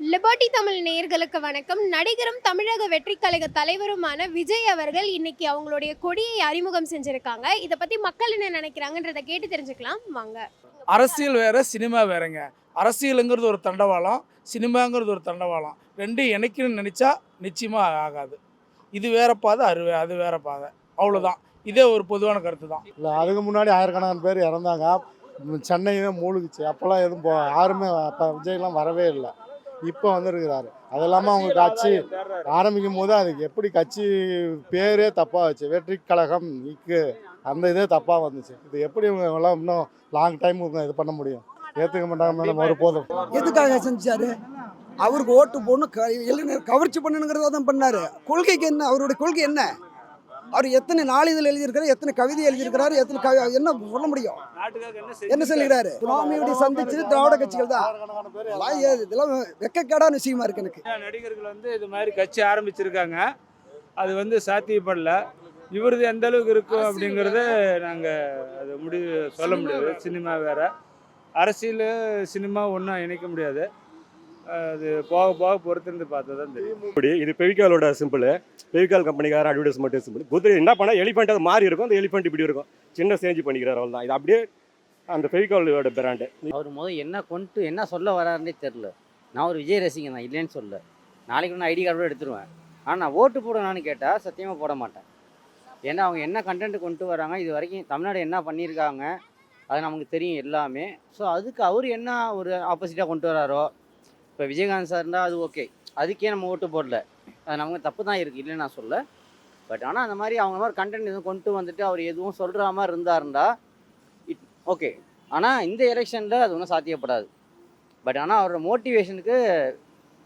Liberty Tamil நேயர்களுக்கு வணக்கம். நடிகரும் தமிழக வெற்றி கழக தலைவருமான விஜய் அவர்கள் இன்னைக்கு அவங்களுடைய கொடியை அறிமுகம் செஞ்சிருக்காங்க. இதை பத்தி மக்கள் என்ன நினைக்கிறாங்கன்றத கேட்டு தெரிஞ்சுக்கலாம். வாங்க. அரசியல் வேற சினிமா வேறங்க. அரசியலுங்கிறது ஒரு தண்டவாளம் சினிமாங்கிறது ஒரு தண்டவாளம். ரெண்டும் இணைக்கணும்னு நினச்சா நிச்சயமாக ஆகாது. இது வேற பாதை அது அது வேற பாதை. அவ்வளோதான் இதே ஒரு பொதுவான கருத்து தான் இல்லை அதுக்கு முன்னாடி ஆயிரக்கணக்கான பேர் இறந்தாங்க. சென்னையுமே மூழ்கிச்சு. அப்போல்லாம் எதுவும் போ யாருமே அப்போ விஜய்லாம் வரவே இல்லை. இப்போ வந்திருக்கிறாரு. அது இல்லாமல் அவங்க கட்சி ஆரம்பிக்கும் போது அதுக்கு எப்படி கட்சி பேரே தப்பாக வச்சு வெற்றி கழகம் இக்கு அந்த இதே தப்பாக வந்துச்சு. இது எப்படி இவங்க எல்லாம் இன்னும் லாங் டைம் இது பண்ண முடியும்? ஏற்றுக்க மாட்டாங்க மேடம் ஒரு போதும். எதுக்காக செஞ்சாரு? அவருக்கு ஓட்டு போடணும் க இளைஞர் கவர்ச்சி பண்ணணுங்கிறத தான் பண்ணாரு. கொள்கைக்கு என்ன? அவருடைய கொள்கை என்ன? அவர் எத்தனை நாளிதழ் எழுதியிருக்காரு எத்தனை கவிதை எழுதியிருக்கிறாரு எத்தனை கவி என்ன சொல்ல முடியும்? என்ன சொல்லுகிறாரு சுனாமியோட சந்திச்சு திராவிட கட்சிகள் தான். இதெல்லாம் வெக்கக்கேடான விஷயமா இருக்கு எனக்கு. நடிகர்கள் வந்து இது மாதிரி கட்சி ஆரம்பிச்சிருக்காங்க. அது வந்து சாத்தியப்படல. இவரது எந்த அளவுக்கு இருக்கும் அப்படிங்கிறத நாங்கள் அது முடிவு சொல்ல முடியாது. சினிமா வேற. அரசியல் சினிமா ஒன்றும் இணைக்க முடியாது. அது போக போக பொறுத்திருந்து பார்த்தா தான் தெரியும். இப்படி இது பெவிகாலோட சிம்பிள் பெவிகால் கம்பெனிக்கார அட்வர்டைஸ்மெண்ட் சிம்பிள் குதிரை என்ன பண்ணால் எலிஃபெண்ட் அது மாறி இருக்கும் அந்த எலிஃபெண்ட் இப்படி இருக்கும். சின்ன சேஞ்ச் பண்ணிக்கிறார் அவ்வளோ தான் இது அப்படியே அந்த பெவிகாலோட பிராண்டு அவர் முதல் என்ன கொண்டு என்ன சொல்ல வராருன்னே தெரில நான் ஒரு விஜய் ரசிகன் தான் இல்லைன்னு சொல்ல நாளைக்கு நான் ஐடி கார்டு எடுத்துருவேன். ஆனால் நான் ஓட்டு போடணும்னு கேட்டால் சத்தியமாக போட மாட்டேன். ஏன்னா அவங்க என்ன கண்டென்ட் கொண்டு வராங்க இது வரைக்கும் தமிழ்நாடு என்ன பண்ணியிருக்காங்க அது நமக்கு தெரியும் எல்லாமே. ஸோ அதுக்கு அவர் என்ன ஒரு ஆப்போசிட்டாக கொண்டு வராரோ இப்போ விஜயகாந்த் சார் இருந்தால் அது ஓகே அதுக்கே நம்ம ஓட்டு போடல. அது நமக்கு தப்பு தான் இருக்குது இல்லைன்னு நான் சொல்ல பட் ஆனால் அந்த மாதிரி அவங்க மாதிரி கண்டென்ட் எதுவும் கொண்டு வந்துட்டு அவர் எதுவும் சொல்கிற மாதிரி இருந்தாருந்தா இட் ஓகே ஆனால் இந்த எலெக்ஷனில் அது ஒன்றும் சாத்தியப்படாது. பட் ஆனால் அவரோட மோட்டிவேஷனுக்கு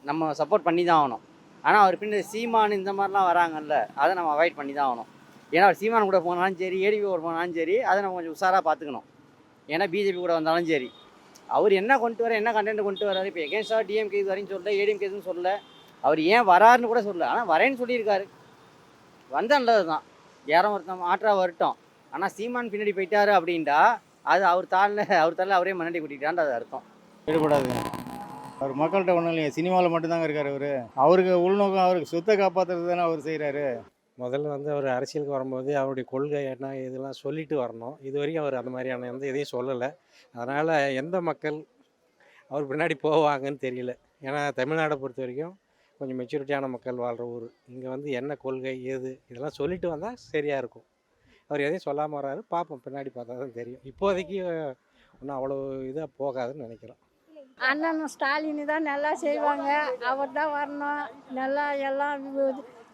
நம்ம சப்போர்ட் பண்ணி தான் ஆகணும். ஆனால் அவர் பின்னாடி சீமான் இந்த மாதிரிலாம் வராங்கல்ல அதை நம்ம அவாய்ட் பண்ணி தான் ஆகணும். ஏன்னா அவர் சீமான் கூட போனாலும் சரி ஏடிபி கூட போனாலும் சரி அதை நம்ம கொஞ்சம் உஷாராக பார்த்துக்கணும். ஏன்னா பிஜேபி கூட வந்தாலும் சரி. அவர் என்ன கொண்டு வர என்ன கண்டென்ட் கொண்டு வராரு இப்போ எகேன்ஸ்டாக டிஎம்கே இது வரையும் சொல்ல ஏடிஎம்கே கேதுன்னு சொல்ல அவர் ஏன் வராருன்னு கூட சொல்லல. ஆனால் வரேன்னு சொல்லியிருக்காரு. வந்தால் நல்லது தான் யாரும் ஒருத்தன் ஆற்றா வரட்டும். ஆனால் சீமான் பின்னாடி போயிட்டாரு அப்படின்டா அது அவர் தாளில் அவர் தாளில் அவரே முன்னாடி கூட்டிட்டான்னு அது அர்த்தம். ஈடுபடாது அவர் மக்கள்கிட்ட ஒன்றும் இல்லையா. சினிமாவில் மட்டும்தாங்க இருக்கார் அவர். அவருக்கு உள்நோக்கம் அவருக்கு சொத்தை காப்பாற்றுறது தானே அவர் செய்கிறாரு முதல்ல வந்து அவர் அரசியலுக்கு வரும்போது அவருடைய கொள்கை என்ன இதெல்லாம் சொல்லிட்டு வரணும். இது வரைக்கும் அவர் அந்த மாதிரியான எந்த இதையும் சொல்லலை. அதனால் எந்த மக்கள் அவர் பின்னாடி போவாங்கன்னு தெரியல. ஏன்னா தமிழ்நாடை பொறுத்த வரைக்கும் கொஞ்சம் மெச்சூரிட்டியான மக்கள் வாழ்கிற ஊர். இங்கே வந்து என்ன கொள்கை ஏது இதெல்லாம் சொல்லிட்டு வந்தால் சரியாக இருக்கும். அவர் எதையும் சொல்லாமல் வராரு. பார்ப்போம் பின்னாடி பார்த்தா தான் தெரியும். இப்போதைக்கு ஒன்றும் அவ்வளோ இதாக போகாதுன்னு நினைக்கிறோம் அண்ணன் ஸ்டாலின் தான் நல்லா செய்வாங்க. அவர் தான் வரணும். நல்லா எல்லாம்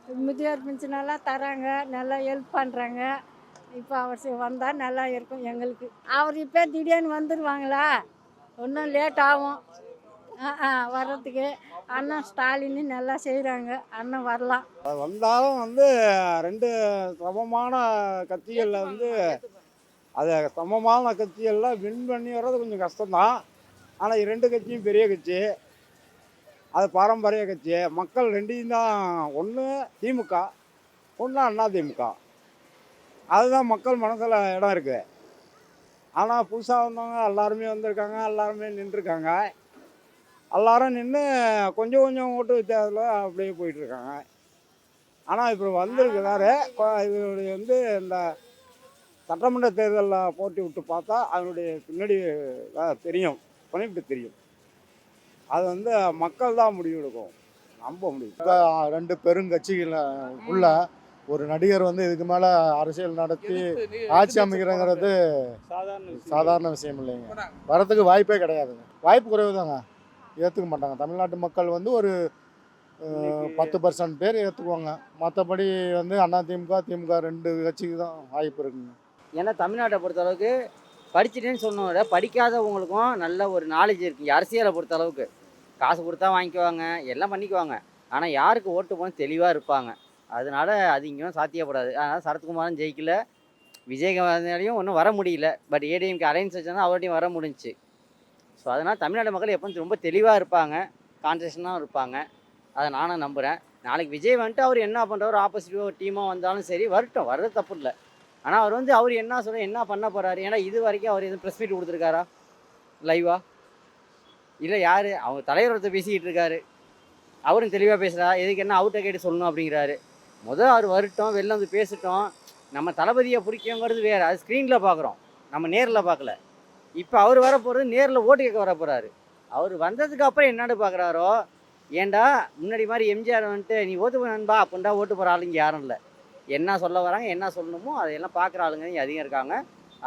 முதியோர் பென்ஷனெல்லாம் தராங்க நல்லா ஹெல்ப் பண்ணுறாங்க இப்போ அவர் வந்தால் நல்லா இருக்கும் எங்களுக்கு. அவர் இப்போ திடீர்னு வந்துடுவாங்களா இன்னும் லேட் ஆகும். ஆ வர்றதுக்கு. அண்ணன் ஸ்டாலின் நல்லா செய்கிறாங்க அண்ணன் வரலாம். அது வந்தாலும் வந்து ரெண்டு சமமான கட்சிகளில் வந்து அது சமமான கட்சிகள்லாம் வின் பண்ணி வர்றது கொஞ்சம் கஷ்டம்தான். ஆனால் இரண்டு கட்சியும் பெரிய கட்சி. அது பாரம்பரிய கட்சி மக்கள் ரெண்டையும் தான் ஒன்று திமுக ஒன்று அண்ணா திமுக. அதுதான் மக்கள் மனசில் இடம் இருக்குது. ஆனால் புதுசாக வந்தவங்க எல்லாருமே வந்திருக்காங்க எல்லாருமே நின்றுருக்காங்க. எல்லாரும் நின்று கொஞ்சம் கொஞ்சம் ஓட்டு வித்தியாசத்தில் அப்படியே போயிட்டுருக்காங்க. ஆனால் இப்போ வந்திருக்கிறாரு இதனுடைய இவருடைய வந்து இந்த சட்டமன்ற தேர்தலில் போட்டி விட்டு பார்த்தா அதனுடைய பின்னாடி தெரியும். பணிப்பிட்டு தெரியும். அது வந்து மக்கள் தான் முடிவு எடுக்கும். நம்ப முடியும். இப்போ ரெண்டு பெருங்கட்சிகள் உள்ள ஒரு நடிகர் வந்து இதுக்கு மேலே அரசியல் நடத்தி ஆட்சி அமைக்கிறங்கிறது சாதாரண விஷயம். சாதாரண விஷயம் இல்லைங்க. வரத்துக்கு வாய்ப்பே கிடையாதுங்க. வாய்ப்பு குறைவு தாங்க ஏற்றுக்க மாட்டாங்க. தமிழ்நாட்டு மக்கள் வந்து ஒரு பத்து பர்சன்ட் பேர் ஏற்றுக்குவாங்க மற்றபடி வந்து அண்ணா திமுக திமுக ரெண்டு கட்சிக்கு தான் வாய்ப்பு இருக்குங்க. ஏன்னா தமிழ்நாட்டை பொறுத்தளவுக்கு படிச்சுட்டேன்னு சொன்னோட படிக்காதவங்களுக்கும் நல்ல ஒரு நாலேஜ் இருக்குது அரசியலை பொறுத்த அளவுக்கு காசு கொடுத்தா வாங்கிக்குவாங்க எல்லாம் பண்ணிக்குவாங்க. ஆனால் யாருக்கு ஓட்டு போகணும் தெளிவாக இருப்பாங்க. அதனால அது இங்கேயும் சாத்தியப்படாது. அதனால் சரத்குமாரும் ஜெயிக்கல. விஜயகாந்தாலையும் ஒன்றும் வர முடியல. பட் ஏடிஎம்கே அலைன்ஸ் வச்சா அவர்கிட்டையும் வர முடிஞ்சுச்சு. ஸோ அதனால் தமிழ்நாடு மக்கள் எப்போ ரொம்ப தெளிவாக இருப்பாங்க. கான்சன்ட்ரேஷனாக இருப்பாங்க. அதை நானும் நம்புகிறேன் நாளைக்கு விஜய் வந்துட்டு அவர் என்ன பண்ணுறவர் ஆப்போசிட்டோ டீமாக வந்தாலும் சரி வரட்டும். வர்றது தப்பு இல்லை. ஆனால் அவர் வந்து அவர் என்ன சொல்ல என்ன பண்ண போகிறாரு ஏன்னா இது வரைக்கும் அவர் எதுவும் ப்ரெஸ் மீட் கொடுத்துருக்காரா? லைவா இல்லை யார்? அவங்க தலைவர் ஒருத்தர் பேசிக்கிட்டு இருக்காரு. அவரும் தெளிவாக பேசுகிறா எதுக்கு என்ன அவுட்டை கேட்டு சொல்லணும் அப்படிங்கிறாரு. முதல் அவர் வரட்டும் வெளில வந்து பேசிட்டோம். நம்ம தளபதியை பிடிக்கங்கிறது வேறு. அது ஸ்க்ரீனில் பார்க்குறோம் நம்ம நேரில் பார்க்கல இப்போ அவர் வர போகிறது நேரில் ஓட்டு கேட்க வர போகிறாரு அவர் வந்ததுக்கு அப்புறம் என்னன்னு பார்க்குறாரோ ஏன்டா முன்னாடி மாதிரி எம்ஜிஆர் வந்துட்டு நீ ஓட்டு போய் நண்பா அப்படின்டா ஓட்டு போகிற ஆளுங்க யாரும் இல்லை. என்ன சொல்ல வராங்க என்ன சொல்லணுமோ அதையெல்லாம் பார்க்குற ஆளுங்க அதிகம் இருக்காங்க.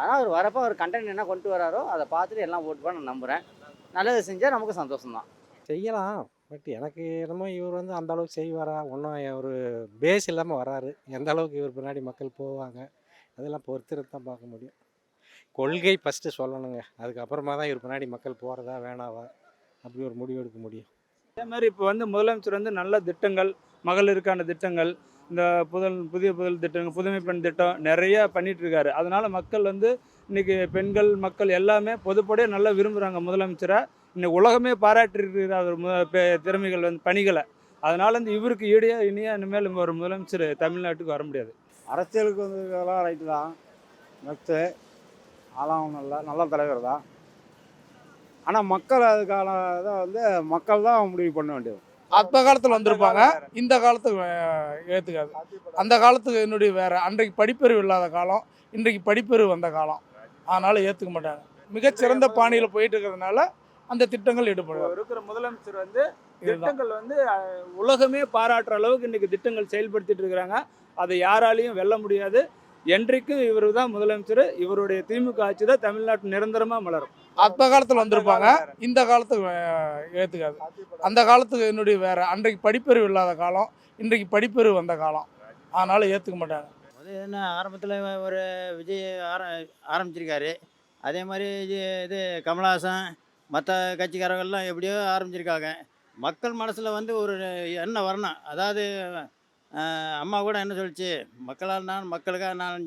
ஆனால் அவர் வரப்போ அவர் கண்டென்ட் என்ன கொண்டு வராரோ அதை பார்த்துட்டு எல்லாம் ஓட்டு நான் நம்புகிறேன் நல்லது செஞ்சால் நமக்கு சந்தோஷம் தான் செய்யலாம். பட் எனக்கு என்னமோ இவர் வந்து அந்த அளவுக்கு செய்வாரா? ஒன்றும் ஒரு பேஸ் இல்லாமல் வராரு. எந்த அளவுக்கு இவர் பின்னாடி மக்கள் போவாங்க? அதெல்லாம் பொறுத்திருந்து தான் பார்க்க முடியும். கொள்கை ஃபஸ்ட்டு சொல்லணுங்க. அதுக்கப்புறமா தான் இவர் பின்னாடி மக்கள் போகிறதா வேணாவா? அப்படி ஒரு முடிவு எடுக்க முடியும். அதே மாதிரி இப்போ வந்து முதலமைச்சர் வந்து நல்ல திட்டங்கள் மகளிருக்கான திட்டங்கள் இந்த புதல் புதிய புதல் திட்டங்கள் புதுமை பெண் திட்டம் நிறைய பண்ணிகிட்ருக்காரு அதனால் மக்கள் வந்து இன்றைக்கி பெண்கள் மக்கள் எல்லாமே பொதுப்படையாக நல்லா விரும்புகிறாங்க முதலமைச்சரை. இன்னைக்கு உலகமே பாராட்டிருக்கிற அவர் திறமைகள் வந்து பணிகளை. அதனால் வந்து இவருக்கு ஈடையாக இனியா இனிமேல் ஒரு முதலமைச்சர் தமிழ்நாட்டுக்கு வர முடியாது. அரசியலுக்கு வந்ததுக்கெல்லாம் ரைட்டு தான். நெக்ஸ்ட்டு ஆளாம் நல்ல நல்ல தலைவர் தான். ஆனால் மக்கள் அதுக்கான இதை வந்து மக்கள் தான் முடிவு பண்ண வேண்டியது. அந்த காலத்தில் வந்திருப்பாங்க. இந்த காலத்துக்கு அஹ், ஏத்துக்காது. அந்த காலத்துக்கு என்னுடைய வேற அன்றைக்கு படிப்பறிவு இல்லாத காலம் இன்றைக்கு படிப்பறிவு வந்த காலம். அதனால ஏற்றுக்க மாட்டாங்க. மிகச்சிறந்த பாணியில் போயிட்டு இருக்கிறதுனால அந்த திட்டங்கள் ஈடுபடுவார் இருக்கிற முதலமைச்சர் வந்து திட்டங்கள் வந்து உலகமே பாராட்டுற அளவுக்கு இன்னைக்கு திட்டங்கள் செயல்படுத்திட்டு இருக்கிறாங்க. அதை யாராலையும் வெல்ல முடியாது. என்றைக்கும் இவர் தான் முதலமைச்சர். இவருடைய திமுக ஆட்சி தான் தமிழ்நாட்டு நிரந்தரமாக மலரும். அந்த காலத்தில் வந்திருப்பாங்க. இந்த காலத்துக்கு அஹ், ஏத்துக்காது அந்த காலத்துக்கு என்னுடைய வேற அன்றைக்கு படிப்பறிவு இல்லாத காலம் இன்றைக்கு படிப்பறிவு வந்த காலம். அதனால ஏற்றுக்க மாட்டாங்க. அது என்ன ஆரம்பத்தில் ஒரு விஜய் ஆர ஆரம்பிச்சிருக்காரு. அதே மாதிரி இது இது கமலஹாசன் மற்ற கட்சிக்காரங்கள்லாம் எப்படியோ ஆரம்பிச்சிருக்காங்க. மக்கள் மனசில் வந்து ஒரு எண்ணம் வரணும். அதாவது அம்மா கூட என்ன சொல்லிச்சு? மக்களால் நான் மக்களுக்காக நான்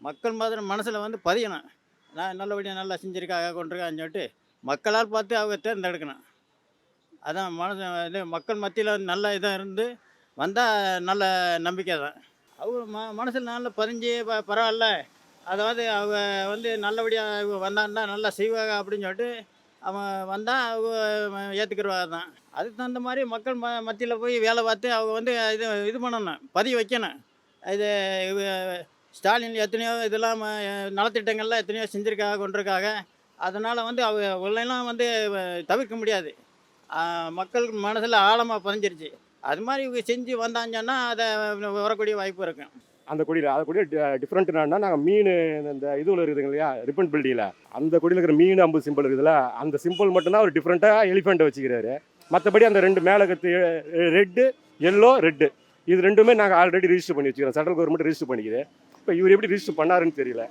மக்கள் மாதிரி மனசில் வந்து பதியணும். நான் நல்லபடியாக நல்லா செஞ்சுருக்காங்க கொண்டிருக்கான்னு சொல்லிட்டு மக்களால் பார்த்து அவங்க தேர்ந்தெடுக்கணும். அதான் மனசு இது மக்கள் மத்தியில் நல்ல இதாக இருந்து வந்தால் நல்ல நம்பிக்கை தான். அவங்க ம மனசில் நல்ல பதிஞ்சு ப பரவாயில்ல. அதாவது அவங்க வந்து நல்லபடியாக வந்தான்னா நல்லா செய்வாங்க அப்படின்னு சொல்லிட்டு அவன் வந்தால் அவங்க ஏற்றுக்கிறவாங்க தான் அதுக்கு தகுந்த மாதிரி மக்கள் ம மத்தியில் போய் வேலை பார்த்து அவங்க வந்து இது இது பண்ணணும் பதிவு வைக்கணும். இது ஸ்டாலின் எத்தனையோ இதெல்லாம் நலத்திட்டங்கள்லாம் எத்தனையோ செஞ்சுருக்காங்க கொண்டிருக்காங்க அதனால் வந்து அவங்க உள்ளெல்லாம் வந்து தவிர்க்க முடியாது. மக்கள் மனசில் ஆழமாக பதிஞ்சிருச்சு. அது மாதிரி இவங்க செஞ்சு வந்தாங்கன்னா அதை வரக்கூடிய வாய்ப்பு இருக்கும் அந்த கொடியில் அந்த கொடியில் டிஃப்ரெண்ட் என்னன்னா நாங்கள் மீன் இந்த இதுவில் இருக்குதுங்க இல்லையா ரிப்பன் பில்டிங்கில் அந்த கொடியில் இருக்கிற மீன் அம்பு சிம்பிள் இருக்குதுல்ல அந்த சிம்பிள் மட்டும்தான் ஒரு டிஃப்ரெண்ட்டாக எலிஃபெண்ட்டை வச்சுக்கிறாரு. மற்றபடி அந்த ரெண்டு மேலே ரெட்டு எல்லோ ரெட்டு இது ரெண்டுமே நாங்கள் ஆல்ரெடி ரிஜிஸ்டர் பண்ணி வச்சுக்கிறோம். சென்ட்ரல் கவர்மெண்ட் ரிஜிஸ்டர் பண்ணிக்குது. இப்போ இவர் எப்படி ரிஜிஸ்டர் பண்ணாருன்னு தெரியல.